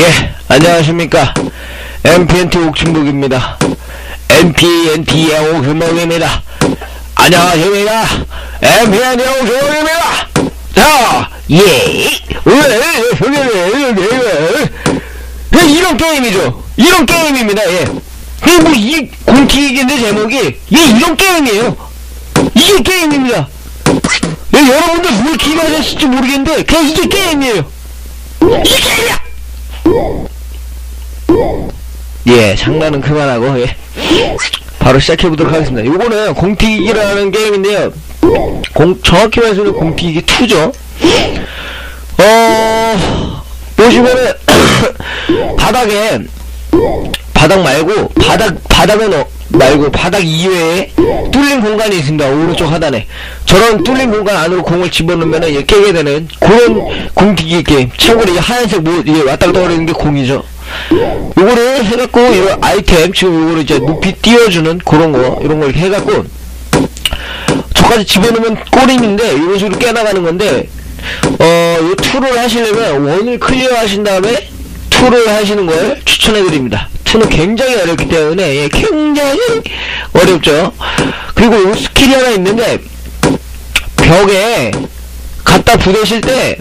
예, 안녕하십니까. MPNT 옥춘복입니다. MPNT의 옥춘복입니다. 안녕하십니까. MPNT 옥춘복입니다. 자, 예. 예, 이런 게임이죠. 이런 게임입니다. 예. 뭐, 이 공티기인데 제목이, 예, 이런 게임이에요. 이게 게임입니다. 예, 여러분들 뭘 기대하실지 모르겠는데, 그냥 이게 게임이에요. 이게 게임이야! 예, 장난은 그만하고, 예. 바로 시작해보도록 하겠습니다. 요거는 공튀기라는 게임인데요. 공, 정확히 말해서는 공튀기 2죠. 어, 보시면은, 바닥에, 바닥 말고, 바닥, 바닥은 어, 말고, 바닥 이외에 뚫린 공간이 있습니다. 오른쪽 하단에. 저런 뚫린 공간 안으로 공을 집어넣으면 은 깨게 되는 그런 공튀기 게임. 참고로 이 하얀색 뭐, 이게 왔다 갔다 거리는 게 공이죠. 요거를 해갖고, 이 아이템, 지금 요거를 이제 높이 띄워주는 그런 거, 이런 걸 해갖고, 저까지 집어넣으면 꼬림인데, 이런 식으로 깨나가는 건데, 어, 이 툴을 하시려면 원을 클리어 하신 다음에 툴을 하시는 걸 추천해 드립니다. 툴은 굉장히 어렵기 때문에, 예, 굉장히 어렵죠. 그리고 요 스킬이 하나 있는데, 벽에 갖다 부대실 때,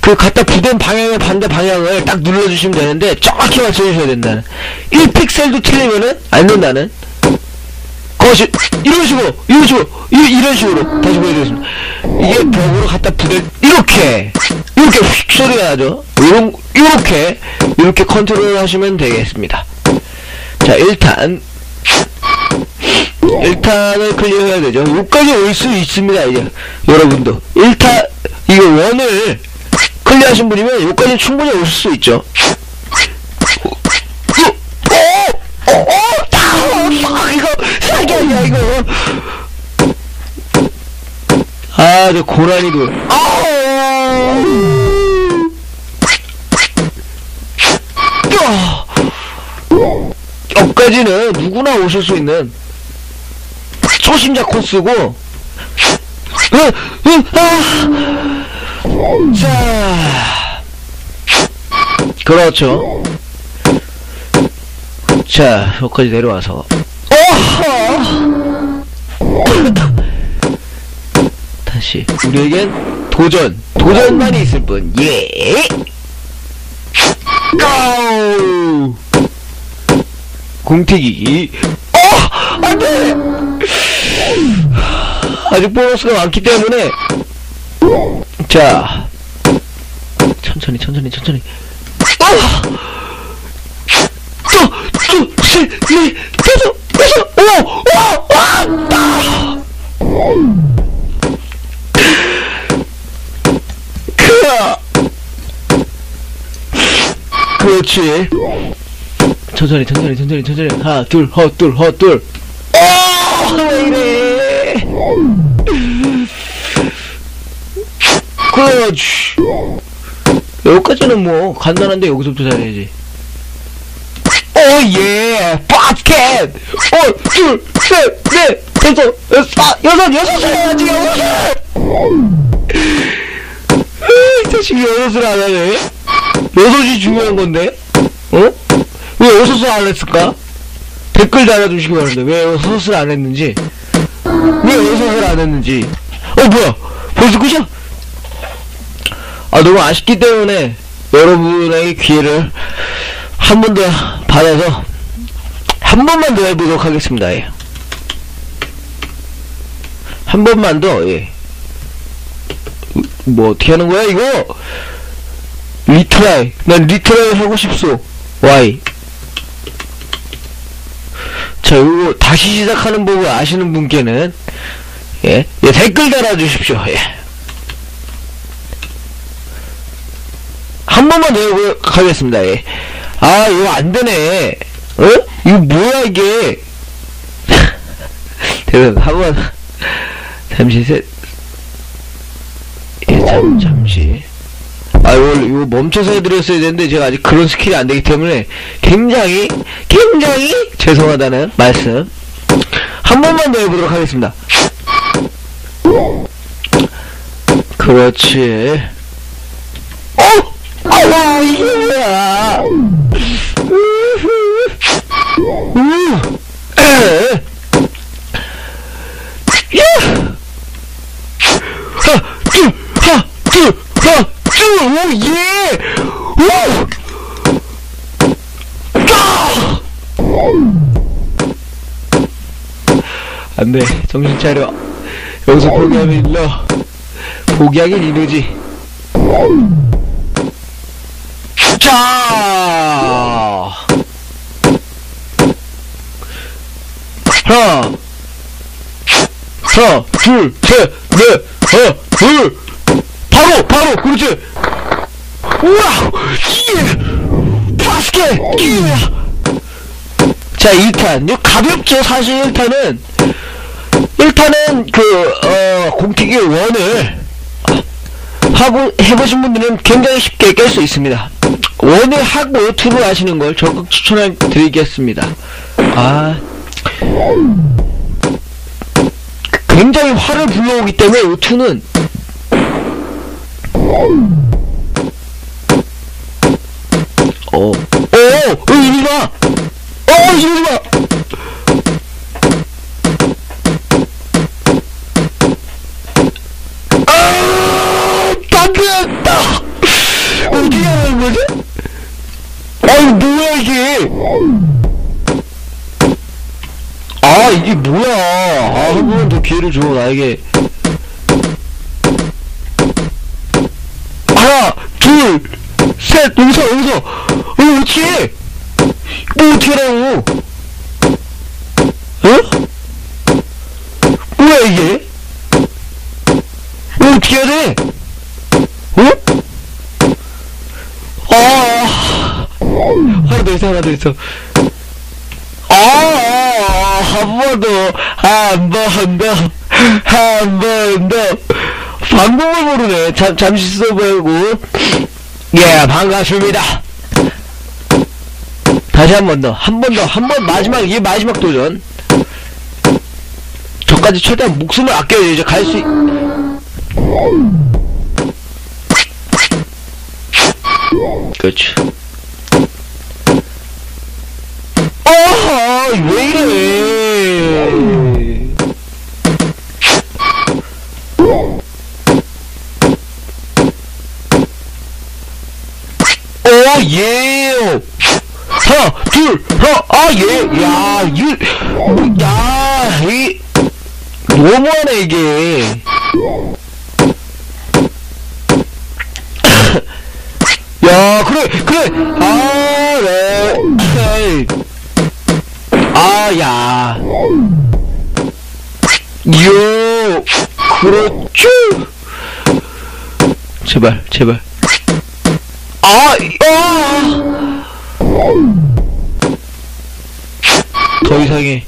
그 갖다 부댄 방향의 반대 방향을 딱 눌러주시면 되는데 정확히 맞춰주셔야 된다는 1픽셀도 틀리면은 안 된다는 그것이 이런 식으로 이런 식으로 이, 이런 식으로 다시 보여드리겠습니다 이게 벽으로 갖다 부대 이렇게 이렇게 휙 소리가 나죠 이런 이렇게 이렇게 컨트롤 하시면 되겠습니다 자 일단 1탄을 클리어해야 되죠. 여기까지 올 수 있습니다, 이제. 여러분도. 1탄, 이거 원을 클리어하신 분이면 여기까지 충분히 오실 수 있죠. 아, 저 고라니들. 아우! 여기까지는 누구나 오실 수 있는 초심자 코스고, 으, 으, 아! 자, 그렇죠. 자, 여기까지 내려와서. 오호! 다시, 우리에겐 도전, 도전만이 있을 뿐, 예! 고! 공태기, 어! 안 돼! 아직 보너스가 많기 때문에, 자, 천천히, 천천히, 천천히. 아! 또, 또, 실, 리, 계속, 계속, 오, 오, 아, 아! 그렇지. 천천히, 천천히, 천천히, 천천히. 하나, 둘, 헛, 둘, 헛, 둘. 오, 왜 이래. 그렇지. 여기까지는 뭐 간단한데 여기서부터 잘해야지. 오 예, 바켓. 어, 둘, 셋, 넷, 다섯, 여섯, 여섯, 여섯을 해야지 여섯을. 이 자식이 여섯을 안 하네. 여섯이 중요한 건데, 어? 왜 여섯을 안 했을까? 댓글 달아주시기 바랍니다. 왜 여섯을 안 했는지, 왜 여섯을 안 했는지. 어 뭐야? 벌써 끝이야? 아, 너무 아쉽기 때문에 여러분에게 기회를 한 번 더 받아서 한 번만 더 해보도록 하겠습니다. 예. 한 번만 더, 예. 뭐, 어떻게 하는 거야, 이거? 리트라이. 난 리트라이 하고 싶소. 와이. 자, 이거 다시 시작하는 법을 아시는 분께는, 예, 예 댓글 달아주십시오. 예. 한 번만 더 하겠습니다. 예. 아, 이거 안 되네. 어? 이거 뭐야, 이게. 대단, 한 번, 잠시 셋. 예, 잠, 잠시. 아, 이걸, 이거 멈춰서 해드렸어야 되는데, 제가 아직 그런 스킬이 안 되기 때문에, 굉장히, 굉장히 죄송하다는 말씀. 한 번만 더 해보도록 하겠습니다. 그렇지. 어! 아, 이게 뭐야! 으흐! 으 안 돼. 정신 차려. 여기서 포기하면 일러. 포기하긴 이르지. 자! 하나, 하나, 둘, 셋, 넷, 하나, 둘, 바로, 바로, 그렇지. 우와, 예, 파스케, 예. 자, 2탄. 이거 가볍죠, 사실 1탄은. 1탄은 그, 어, 공티기 원을 하고, 해보신 분들은 굉장히 쉽게 깰 수 있습니다. 원을 하고 2를 하시는 걸 적극 추천해 드리겠습니다. 아. 굉장히 화를 불러오기 때문에 우투는 어, 어, 어, 이리 마! 어, 이리 마! 아 이게 뭐야 아 한 번 더 기회를 줘 나에게 하나 둘셋 여기서 여기서 어 어떻게 해? 뭐 어떻게 하라고 어? 뭐야 이게 뭐 어떻게 해야 돼? 어? 아 하나 더 있어 하나 더 있어 아, 한번 더, 한 번 더, 한 번 더. 방법을 모르네. 잠, 잠시 써보고. 예, 반갑습니다. 다시 한 번 더, 한 번 더, 한 번 마지막, 이게 마지막 도전. 저까지 최대한 목숨을 아껴야 이제 갈 수, 있... 그렇지. 어허, 왜 이래? 오, 예. 하나, 둘, 하나, 아, 예. 야, 이, 뭐, 야, 이, 너무하네, 이게. 야, 그래, 그래. 아, 네. 아, 야. 요, 그렇죠. 제발, 제발. 아, 아. 더 이상의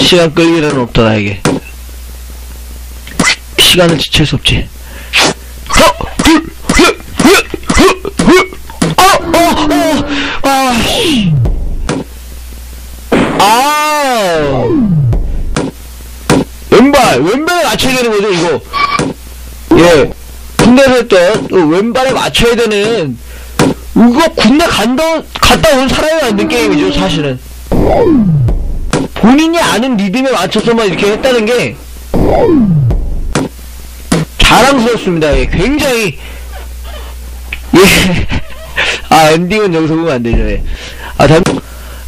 시간 끌 일은 없다, 나에게. 시간을 지칠 수 없지. 하 예. 군대에서 했던 그 왼발에 맞춰야 되는 이거 군대 간다 갔다 온 사람이 만든 게임이죠 사실은. 본인이 아는 리듬에 맞춰서만 이렇게 했다는 게 자랑스럽습니다. 예 굉장히. 예아 엔딩은 여기서 보면 안 되죠 예. 아 다음.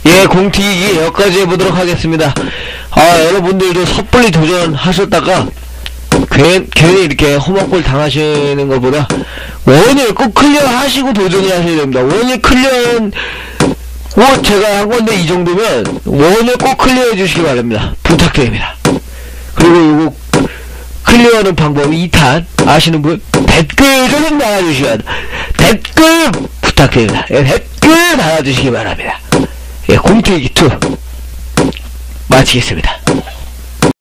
예, 공튀기 여기까지 해보도록 하겠습니다. 아, 여러분들도 섣불리 도전하셨다가 괜, 괜히 이렇게 험악골 당하시는 것보다 원을 꼭 클리어 하시고 도전을 하셔야 됩니다. 원을 클리어한 뭐 제가 한 건데 이 정도면 원을 꼭 클리어해 주시기 바랍니다. 부탁드립니다. 그리고 이거 클리어하는 방법 2탄 아시는 분 댓글 좀 달아주셔야 돼. 댓글 부탁드립니다. 예, 댓글 달아주시기 바랍니다. 예, 공태기2 마치겠습니다.